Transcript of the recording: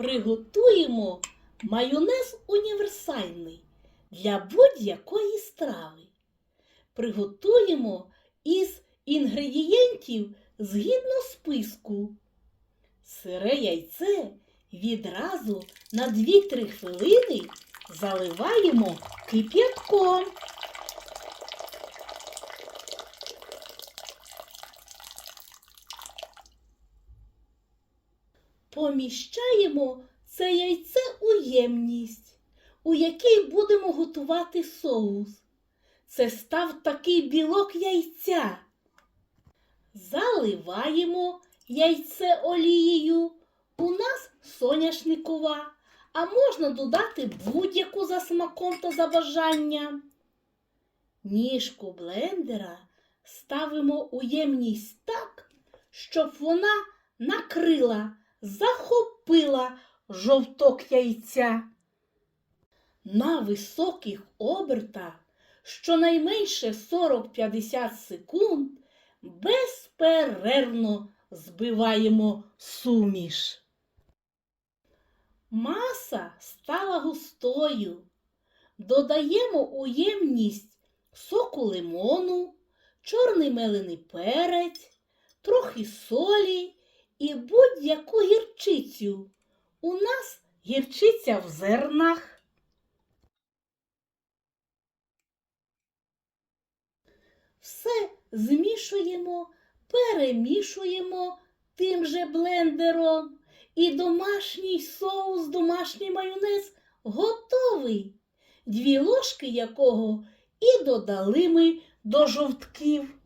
Приготуємо майонез універсальний для будь-якої страви. Приготуємо із інгредієнтів згідно списку. Сире яйце відразу на 2-3 хвилини заливаємо кип'ятком. Поміщаємо це яйце у ємність, у якій будемо готувати соус. Це став такий білок яйця. Заливаємо яйце олією. У нас соняшникова, а можна додати будь-яку за смаком та за бажанням. Ніжку блендера ставимо у ємність так, щоб вона накрила, захопила жовток яйця. На високих обертах щонайменше 40-50 секунд безперервно збиваємо суміш. Маса стала густою. Додаємо у ємність соку лимону, чорний мелений перець, трохи солі і будь-яку гірчицю. У нас гірчиця в зернах. Все змішуємо, перемішуємо тим же блендером. І домашній соус, домашній майонез готовий, дві ложки якого і додали ми до жовтків.